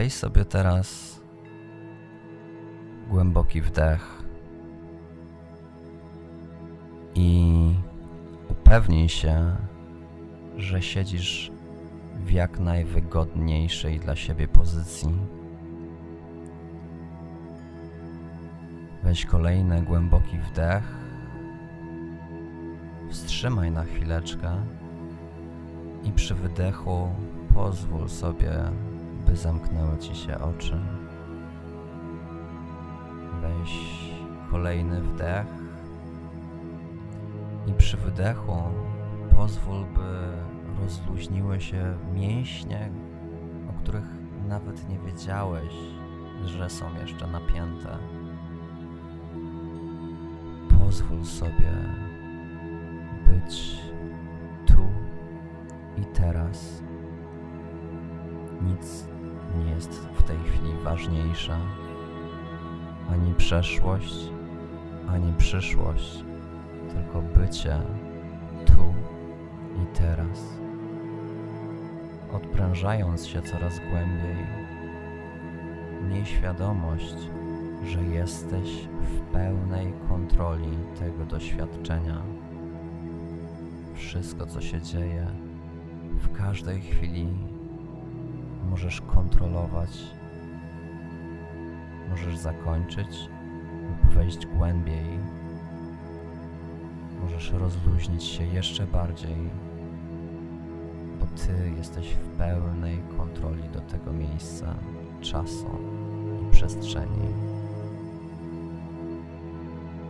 Weź sobie teraz głęboki wdech i upewnij się, że siedzisz w jak najwygodniejszej dla siebie pozycji. Weź kolejny głęboki wdech. Wstrzymaj na chwileczkę i przy wydechu pozwól sobie, by zamknęły ci się oczy. Weź kolejny wdech i przy wydechu pozwól, by rozluźniły się mięśnie, o których nawet nie wiedziałeś, że są jeszcze napięte. Pozwól sobie być tu i teraz. Nic nie jest w tej chwili ważniejsze. Ani przeszłość, ani przyszłość, tylko bycie tu i teraz. Odprężając się coraz głębiej, miej świadomość, że jesteś w pełnej kontroli tego doświadczenia. Wszystko, co się dzieje, w każdej chwili możesz kontrolować. Możesz zakończyć lub wejść głębiej. Możesz rozluźnić się jeszcze bardziej, bo Ty jesteś w pełnej kontroli do tego miejsca, czasu i przestrzeni.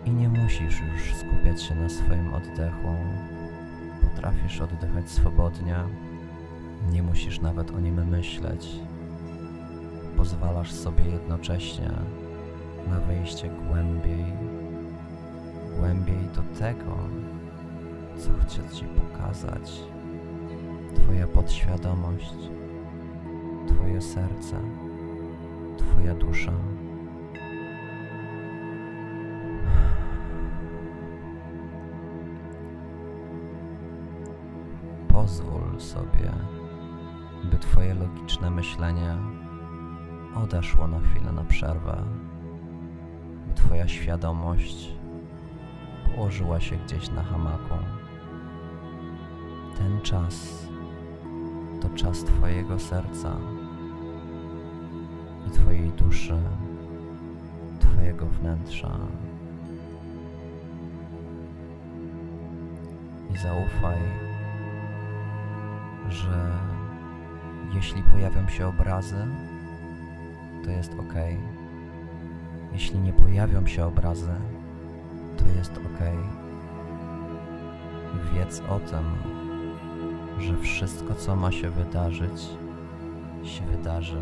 I nie musisz już skupiać się na swoim oddechu. Potrafisz oddychać swobodnie. Nie musisz nawet o nim myśleć. Pozwalasz sobie jednocześnie na wejście głębiej, głębiej do tego, co chce Ci pokazać Twoja podświadomość, Twoje serce, Twoja dusza. Pozwól sobie, by Twoje logiczne myślenie odeszło na chwilę na przerwę, by Twoja świadomość położyła się gdzieś na hamaku. Ten czas to czas Twojego serca i Twojej duszy, Twojego wnętrza. I zaufaj, że jeśli pojawią się obrazy, to jest ok. Jeśli nie pojawią się obrazy, to jest ok. Wiedz o tym, że wszystko, co ma się wydarzyć, się wydarzy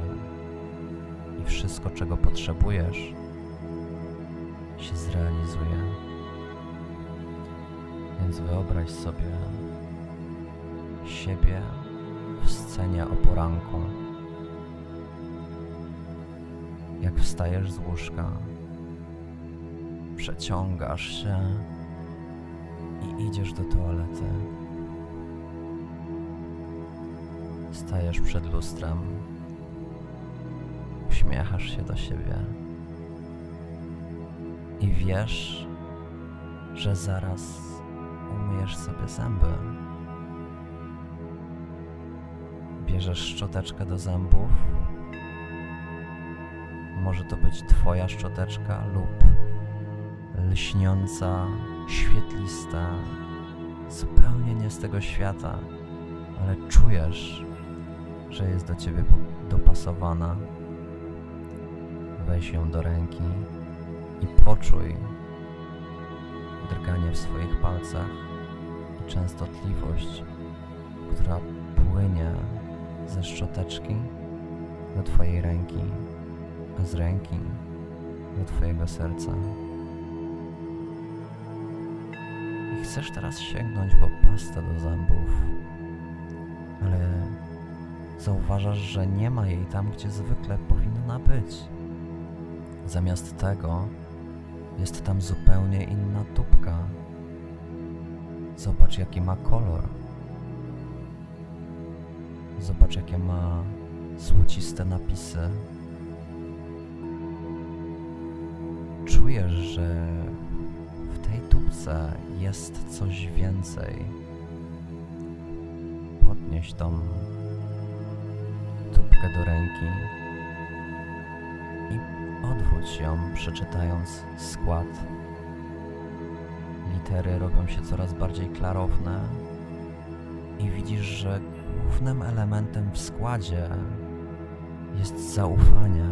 i wszystko, czego potrzebujesz, się zrealizuje. Więc wyobraź sobie siebie w scenie o poranku. Jak wstajesz z łóżka, przeciągasz się i idziesz do toalety. Stajesz przed lustrem, uśmiechasz się do siebie i wiesz, że zaraz umyjesz sobie zęby. Bierzesz szczoteczkę do zębów. Może to być Twoja szczoteczka lub lśniąca, świetlista, zupełnie nie z tego świata, ale czujesz, że jest do Ciebie dopasowana. Weź ją do ręki i poczuj drganie w swoich palcach i częstotliwość, która płynie ze szczoteczki do Twojej ręki, a z ręki do Twojego serca. I chcesz teraz sięgnąć po pastę do zębów, ale zauważasz, że nie ma jej tam, gdzie zwykle powinna być. Zamiast tego jest tam zupełnie inna tubka. Zobacz, jaki ma kolor. Zobacz, jakie ma złociste napisy. Czujesz, że w tej tubce jest coś więcej. Podnieś tą tubkę do ręki i odwróć ją, przeczytając skład. Litery robią się coraz bardziej klarowne i widzisz, że głównym elementem w składzie jest zaufanie,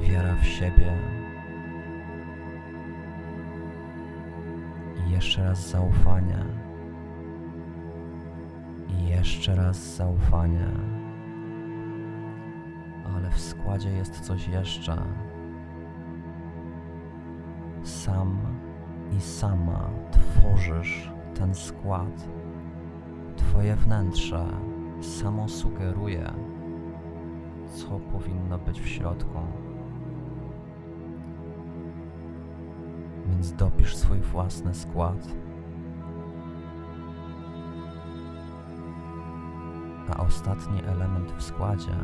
wiara w siebie i jeszcze raz zaufanie i jeszcze raz zaufanie. Ale w składzie jest coś jeszcze. Sam i sama tworzysz ten skład. Twoje wnętrze samo sugeruje, co powinno być w środku. Więc dopisz swój własny skład. A ostatni element w składzie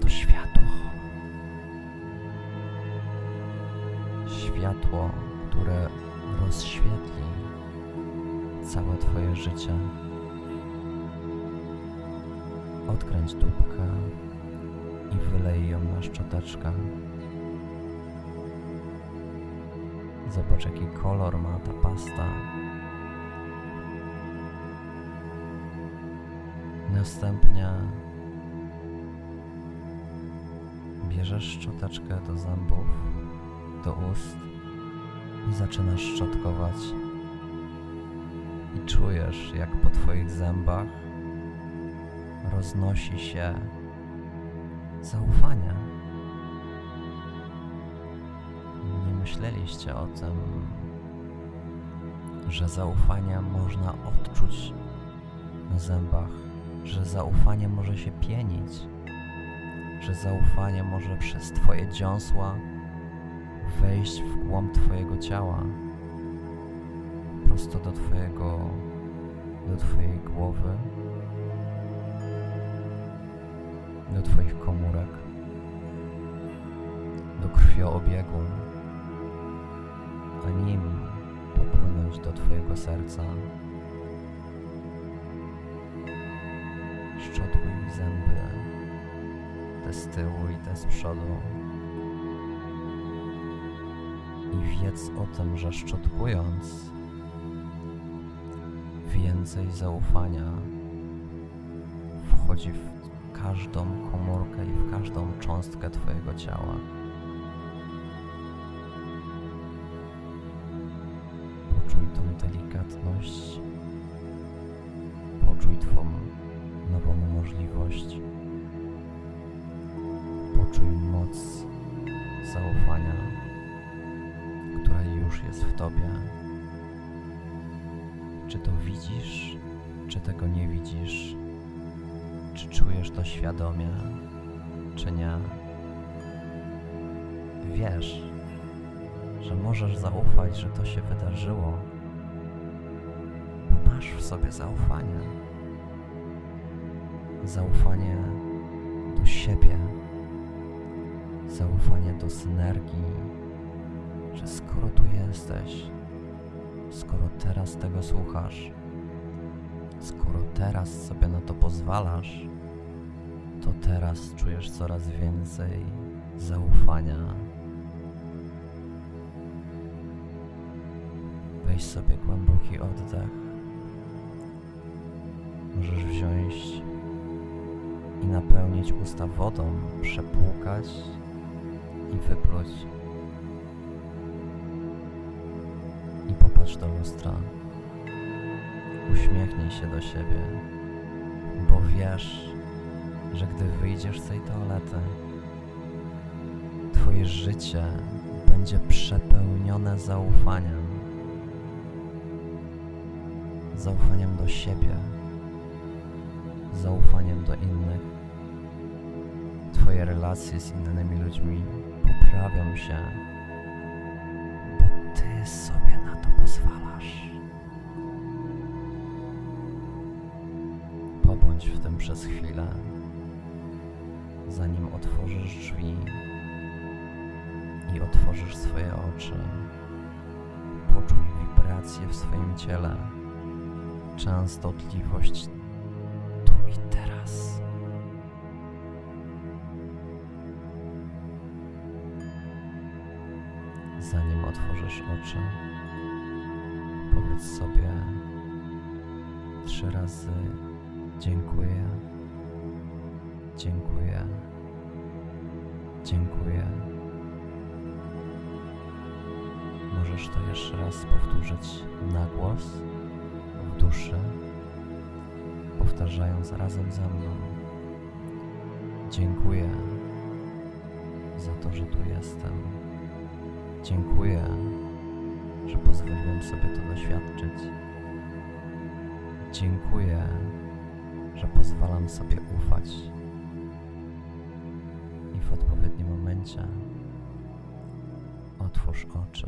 to światło. Światło, które rozświetli całe Twoje życie. Odkręć tubkę i wylej ją na szczoteczkę. Zobacz, jaki kolor ma ta pasta. Następnie bierzesz szczoteczkę do zębów, do ust i zaczynasz szczotkować. I czujesz, jak po Twoich zębach roznosi się zaufanie. Nie myśleliście o tym, że zaufanie można odczuć na zębach, że zaufanie może się pienić, że zaufanie może przez Twoje dziąsła wejść w głąb Twojego ciała, prosto do Twojego, do Twojej głowy, do Twoich komórek, do krwioobiegu, a nim popłynąć do Twojego serca. Szczotkuj zęby, te z tyłu i te z przodu. I wiedz o tym, że szczotkując więcej zaufania wchodzi w każdą komórkę i w każdą cząstkę Twojego ciała. Poczuj tą delikatność, poczuj Twą nową możliwość, poczuj moc zaufania, która już jest w Tobie. Czy to widzisz, czy tego nie widzisz? Czy czujesz to świadomie, czy nie? Wiesz, że możesz zaufać, że to się wydarzyło, bo masz w sobie zaufanie. Zaufanie do siebie, zaufanie do synergii, że skoro tu jesteś, skoro teraz tego słuchasz, skoro teraz sobie na to pozwalasz, to teraz czujesz coraz więcej zaufania. Weź sobie głęboki oddech. Możesz wziąć i napełnić usta wodą, przepłukać i wypluć. Popatrz do lustra. Uśmiechnij się do siebie, bo wiesz, że gdy wyjdziesz z tej toalety, Twoje życie będzie przepełnione zaufaniem. Zaufaniem do siebie, zaufaniem do innych. Twoje relacje z innymi ludźmi poprawią się, bo Ty sobie W tym przez chwilę, zanim otworzysz drzwi i otworzysz swoje oczy. Poczuj wibracje w swoim ciele, częstotliwość tu i teraz. Zanim otworzysz oczy, powiedz sobie trzy razy dziękuję, dziękuję, dziękuję. Możesz to jeszcze raz powtórzyć na głos, w duszy, powtarzając razem ze mną. Dziękuję za to, że tu jestem. Dziękuję, że pozwoliłem sobie to doświadczyć. Dziękuję, że pozwalam sobie ufać. I w odpowiednim momencie otwórz oczy.